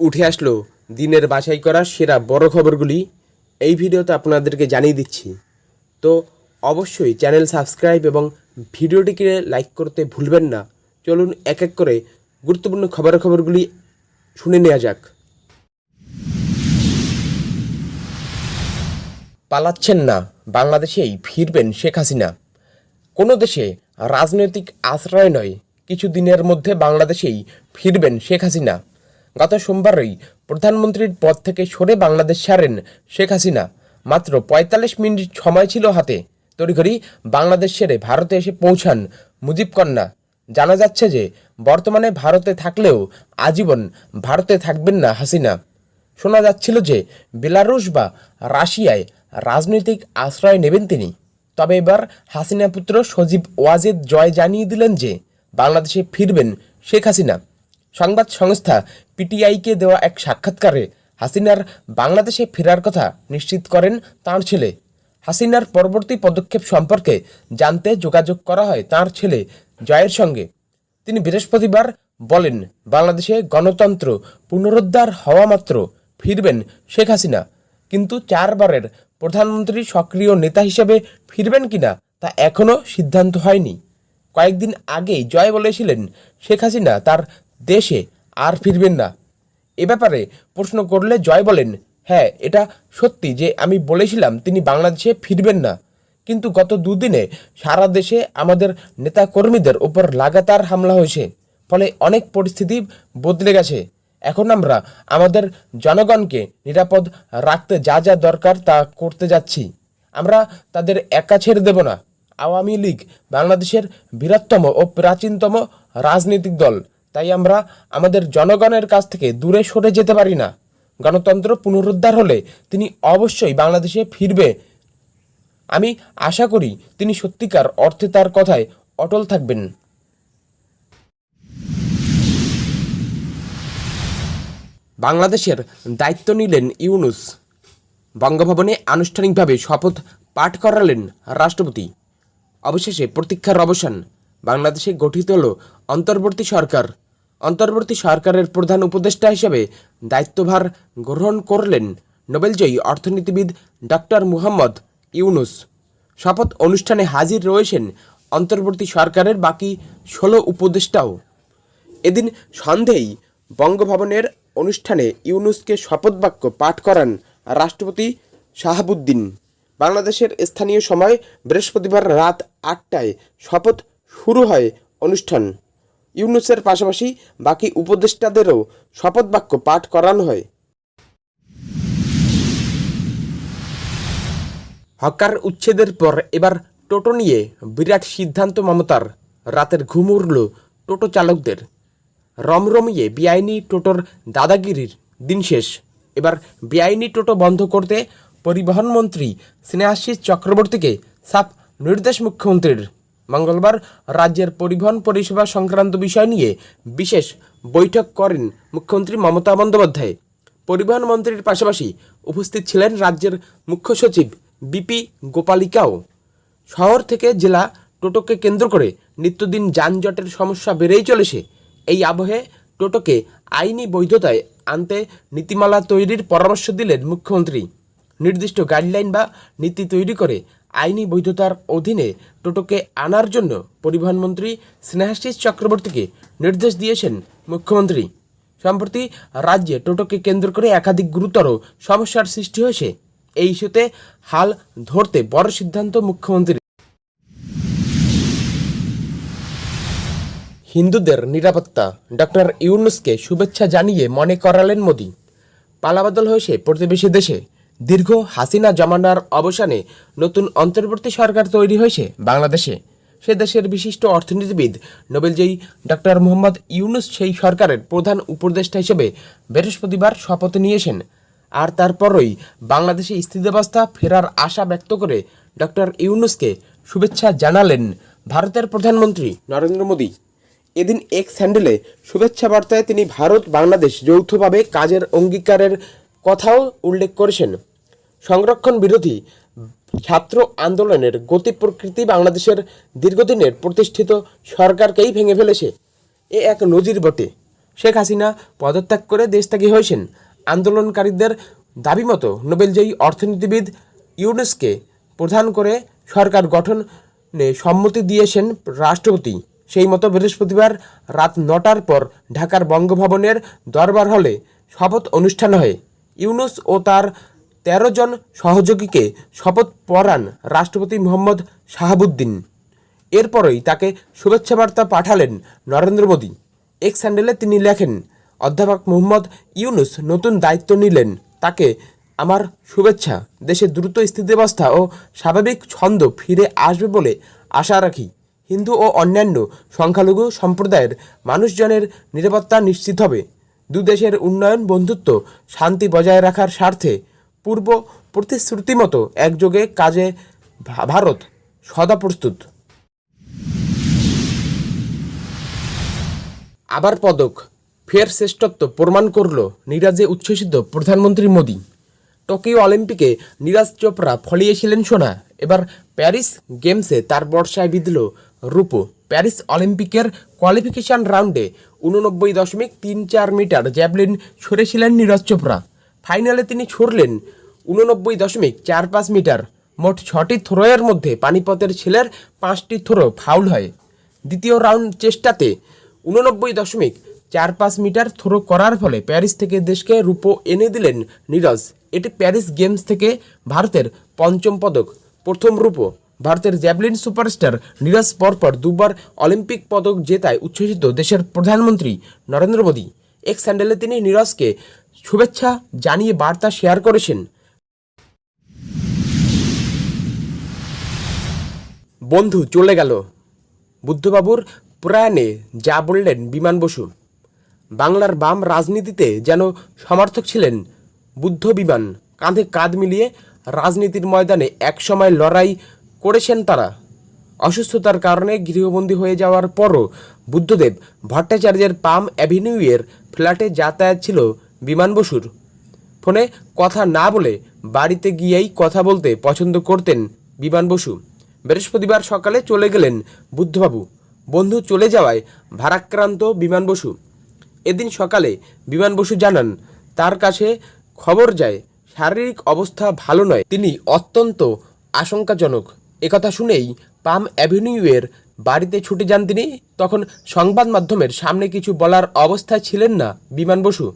উঠে আসলো দিনের বাছাই করা সেরা বড় খবরগুলি। এই ভিডিওতে আপনাদেরকে জানিয়ে দিচ্ছি। তো অবশ্যই চ্যানেল সাবস্ক্রাইব এবং ভিডিওটিকে লাইক করতে ভুলবেন না। চলুন এক এক করে গুরুত্বপূর্ণ খবরাখবরগুলি শুনে নেওয়া যাক। পালাচ্ছেন না, বাংলাদেশেই ফিরবেন শেখ হাসিনা। কোনো দেশে রাজনৈতিক আশ্রয় নয় কিছু দিনের মধ্যে বাংলাদেশেই ফিরবেন শেখ হাসিনা। গত সোমবারই প্রধানমন্ত্রীর পদ থেকে সরে বাংলাদেশ ছাড়েন শেখ হাসিনা। মাত্র পঁয়তাল্লিশ মিনিট সময় ছিল হাতে। তড়িঘড়ি বাংলাদেশ ছেড়ে ভারতে এসে পৌঁছান মুজিব কন্যা। জানা যাচ্ছে যে, বর্তমানে ভারতে থাকলেও আজীবন ভারতে থাকবেন না হাসিনা। শোনা যাচ্ছিল যে, বেলারুশ বা রাশিয়ায় রাজনৈতিক আশ্রয় নেবেন তিনি। তবে এবার হাসিনা পুত্র সজীব ওয়াজেদ জয় জানিয়ে দিলেন যে, বাংলাদেশে ফিরবেন শেখ হাসিনা। সংবাদ সংস্থা পিটিআইকে দেওয়া এক সাক্ষাৎকারে হাসিনার বাংলাদেশে ফেরার কথা নিশ্চিত করেন তাঁর ছেলে। হাসিনার পরবর্তী পদক্ষেপ সম্পর্কে জানতে যোগাযোগ করা হয় তাঁর ছেলে জয়ের সঙ্গে। তিনি বৃহস্পতিবার বলেন, বাংলাদেশে গণতন্ত্র পুনরুদ্ধার হওয়া মাত্র ফিরবেন শেখ হাসিনা। কিন্তু চারবারের প্রধানমন্ত্রী সক্রিয় নেতা হিসেবে ফিরবেন কিনা তা এখনও সিদ্ধান্ত হয়নি। কয়েকদিন আগেই জয় বলেছিলেন শেখ হাসিনা তার দেশে আর ফিরবেন না। এ ব্যাপারে প্রশ্ন করলে জয় বলেন হ্যাঁ এটা সত্যি যে আমি বলেছিলাম তিনি বাংলাদেশে ফিরবেন না। কিন্তু গত দুদিনে সারা দেশে আমাদের নেতা কর্মীদের উপর লাগাতার হামলা হয়েছে। ফলে অনেক পরিস্থিতি বদলে গেছে। এখন আমরা আমাদের জনগণকে নিরাপদ রাখতে যা যা দরকার তা করতে যাচ্ছি। আমরা তাদের একা ছেড়ে দেব না। আওয়ামী লীগ বাংলাদেশের বৃহত্তম ও প্রাচীনতম রাজনৈতিক দল। তাই আমরা আমাদের জনগণের কাছ থেকে দূরে সরে যেতে পারি না। গণতন্ত্র পুনরুদ্ধার হলে তিনি অবশ্যই বাংলাদেশে ফিরবে। আমি আশা করি তিনি সত্যিকার অর্থে তার কথায় অটল থাকবেন। বাংলাদেশের দায়িত্ব নিলেন ইউনুস। বঙ্গভবনে আনুষ্ঠানিকভাবে শপথ পাঠ করালেন রাষ্ট্রপতি। অবশেষে প্রতীক্ষার অবসান। বাংলাদেশে গঠিত হল অন্তর্বর্তী সরকার। অন্তর্বর্তী সরকারের প্রধান উপদেষ্টা হিসেবে দায়িত্বভার গ্রহণ করলেন নোবেলজয়ী অর্থনীতিবিদ ডক্টর মুহাম্মদ ইউনুস। শপথ অনুষ্ঠানে হাজির রয়েছেন অন্তর্বর্তী সরকারের বাকি ষোলো উপদেষ্টাও। এদিন সন্ধেই বঙ্গভবনের অনুষ্ঠানে ইউনুসকে শপথ বাক্য পাঠ করান রাষ্ট্রপতি শাহাবুদ্দিন। বাংলাদেশের স্থানীয় সময় বৃহস্পতিবার রাত আটটায় শপথ শুরু হয় অনুষ্ঠান। ইউনুসের পাশাপাশি বাকি উপদেষ্টাদেরও শপথ বাক্য পাঠ করানো হয়। হকার উচ্ছেদের পর এবার টোটো নিয়ে বিরাট সিদ্ধান্ত মমতার। রাতের ঘুম উড়ল টোটো চালকদের। রমরমিয়ে বেআইনি টোটোর দাদাগিরির দিন শেষ। এবার বেআইনি টোটো বন্ধ করতে পরিবহন মন্ত্রী স্নেহাশিস চক্রবর্তীকে সাফ নির্দেশ মুখ্যমন্ত্রীর। মঙ্গলবার রাজ্যের পরিবহন পরিষেবা সংক্রান্ত বিষয় নিয়ে বিশেষ বৈঠক করেন মুখ্যমন্ত্রী মমতা বন্দ্যোপাধ্যায়। পরিবহন মন্ত্রীর পাশাপাশি উপস্থিত ছিলেন রাজ্যের মুখ্য সচিব বিপি গোপালিকাও। শহর থেকে জেলা টোটোকে কেন্দ্র করে নিত্যদিন যানজটের সমস্যা বেড়েই চলেছে। এই আবহে টোটোকে আইনি বৈধতায় আনতে নীতিমালা তৈরির পরামর্শ দিলেন মুখ্যমন্ত্রী। নির্দিষ্ট গাইডলাইন বা নীতি তৈরি করে আইনি বৈধতার অধীনে টোটোকে আনার জন্য পরিবহন মন্ত্রী স্নেহাশিস চক্রবর্তীকে নির্দেশ দিয়েছেন মুখ্যমন্ত্রী। সম্প্রতি রাজ্যে টোটোকে কেন্দ্র করে একাধিক গুরুতর সমস্যার সৃষ্টি হয়েছে। এই ইস্যুতে হাল ধরতে বড় সিদ্ধান্ত মুখ্যমন্ত্রী হিন্দুদের নিরাপত্তা। ডক্টর ইউনুসকে শুভেচ্ছা জানিয়ে মনে করালেন মোদী। পালাবদল হয়েছে প্রতিবেশী দেশে। দীর্ঘ হাসিনা জমানার অবসানে নতুন অন্তর্বর্তী সরকার তৈরি হয়েছে বাংলাদেশে। সে দেশের বিশিষ্ট অর্থনীতিবিদ, নোবেলজয়ী ডক্টর মোহাম্মদ ইউনুস সেই সরকারের প্রধান উপদেষ্টা হিসেবে বৃহস্পতিবার শপথ নিয়েছেন। আর তারপরই বাংলাদেশে স্থিতাবস্থা ফেরার আশা ব্যক্ত করে ডক্টর ইউনুসকে শুভেচ্ছা জানালেন ভারতের প্রধানমন্ত্রী নরেন্দ্র মোদী। এদিন এক্স হ্যান্ডেলে শুভেচ্ছা বার্তায় তিনি ভারত বাংলাদেশ যৌথভাবে কাজের অঙ্গীকারের কথাও উল্লেখ করেছেন। সংরক্ষণ বিরোধী ছাত্র আন্দোলনের গতি প্রকৃতি বাংলাদেশের দীর্ঘদিনের প্রতিষ্ঠিত সরকারকেই ভেঙে ফেলেছে। এ এক নজির বটে। শেখ হাসিনা পদত্যাগ করে দেশত্যাগী হয়েছেন। আন্দোলনকারীদের দাবি মতো নোবেলজয়ী অর্থনীতিবিদ ইউনেসকে প্রধান করে সরকার গঠনে সম্মতি দিয়েছেন রাষ্ট্রপতি। সেই মতো বৃহস্পতিবার রাত নটার পর ঢাকার বঙ্গভবনের দরবার হলে শপথ অনুষ্ঠান হয়। ইউনুস ও তার তেরো জন সহযোগীকে শপথ পড়ান রাষ্ট্রপতি মোহাম্মদ শাহাবুদ্দিন। এরপরই তাকে শুভেচ্ছা বার্তা পাঠালেন নরেন্দ্র মোদী। এক স্যান্ডেলে তিনি লেখেন, অধ্যাপক মোহাম্মদ ইউনুস নতুন দায়িত্ব নিলেন। তাকে আমার শুভেচ্ছা। দেশে দ্রুত স্থিতিব্যবস্থা ও স্বাভাবিক ছন্দ ফিরে আসবে বলে আশা রাখি। হিন্দু ও অন্যান্য সংখ্যালঘু সম্প্রদায়ের মানুষজনের নিরাপত্তা নিশ্চিত হবে। দু দেশের উন্নয়ন, বন্ধুত্ব, শান্তি বজায় রাখার স্বার্থে পূর্ব প্রতিশ্রুতি মতো একযোগে কাজে ভারত সদা প্রস্তুত। আবার পদক, ফের শ্রেষ্ঠত্ব প্রমাণ করল নিরাজে উচ্ছ্বসিত প্রধানমন্ত্রী মোদী। টোকিও অলিম্পিকে নীরাজ চোপড়া ফলিয়েছিলেন সোনা, এবার প্যারিস গেমসে তার বর্ষায় বিঁধল রূপো। প্যারিস অলিম্পিকের কোয়ালিফিকেশন রাউন্ডে উননব্বই দশমিক তিন চার মিটার জ্যাভলিন ছড়েছিলেন নীরজ চোপড়া। ফাইনালে তিনি ছুড়লেন উননব্বই দশমিক চার পাঁচ মিটার। মোট ছটি থ্রোয়ের মধ্যে পানিপথের ছেলের পাঁচটি থ্রো ফাউল হয়। দ্বিতীয় রাউন্ড চেষ্টাতে উননব্বই দশমিক চার পাঁচ মিটার থ্রো করার ফলে প্যারিস থেকে দেশকে রূপো এনে দিলেন নীরজ। এটি প্যারিস গেমস থেকে ভারতের পঞ্চম পদক। প্রথম রূপো, ভারতের জ্যাভলিন সুপারস্টার নীরজ পরপর দুবার অলিম্পিক পদক জেতায় উচ্ছ্বসিত দেশের প্রধানমন্ত্রী নরেন্দ্র মোদী। এক স্যান্ডেলে তিনি নীরজকে শুভেচ্ছা জানিয়ে বার্তা শেয়ার করেছেন। বন্ধু, চলে গেল। বুদ্ধবাবুর প্রয়াণে যা বললেন বিমান বসু। বাংলার বাম রাজনীতিতে যেন সমর্থক ছিলেন বুদ্ধ বিমান, কাঁধে কাঁধ মিলিয়ে রাজনীতির ময়দানে একসময় লড়াই করেছেন তারা। অসুস্থতার কারণে গৃহবন্দী হয়ে যাওয়ার পরও বুদ্ধদেব ভট্টাচার্যের পাম অ্যাভিনিউয়ের ফ্ল্যাটে যাতায়াত ছিল বিমান বসুর। ফোনে কথা না বলে বাড়িতে গিয়েই কথা বলতে পছন্দ করতেন বিমান বসু। বৃহস্পতিবার সকালে চলে গেলেন বুদ্ধবাবু। বন্ধু চলে যাওয়ায় ভারাক্রান্ত বিমান বসু। এদিন সকালে বিমান বসু জানান, তার কাছে খবর যায়, শারীরিক অবস্থা ভালো নয়। তিনি অত্যন্ত আশঙ্কাজনক। একথা শুনেই পাম অ্যাভিনিউয়ের বাড়িতে ছুটে যান তিনি। তখন সংবাদ মাধ্যমের সামনে কিছু বলার অবস্থায় ছিলেন না বিমান বসু।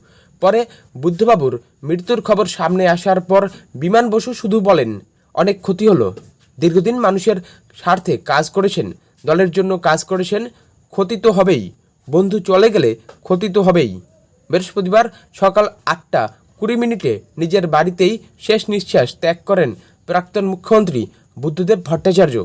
পরে বুদ্ধবাবুর মৃত্যুর খবর সামনে আসার পর বিমান বসু শুধু বলেন, অনেক ক্ষতি হলো। দীর্ঘদিন মানুষের স্বার্থে কাজ করেছেন, দলের জন্য কাজ করেছেন, ক্ষতি তো হবেই। বন্ধু চলে গেলে ক্ষতি তো হবেই। বৃহস্পতিবার সকাল আটটা কুড়ি মিনিটে নিজের বাড়িতেই শেষ নিঃশ্বাস ত্যাগ করেন প্রাক্তন মুখ্যমন্ত্রী বুদ্ধদেব ভট্টাচার্য।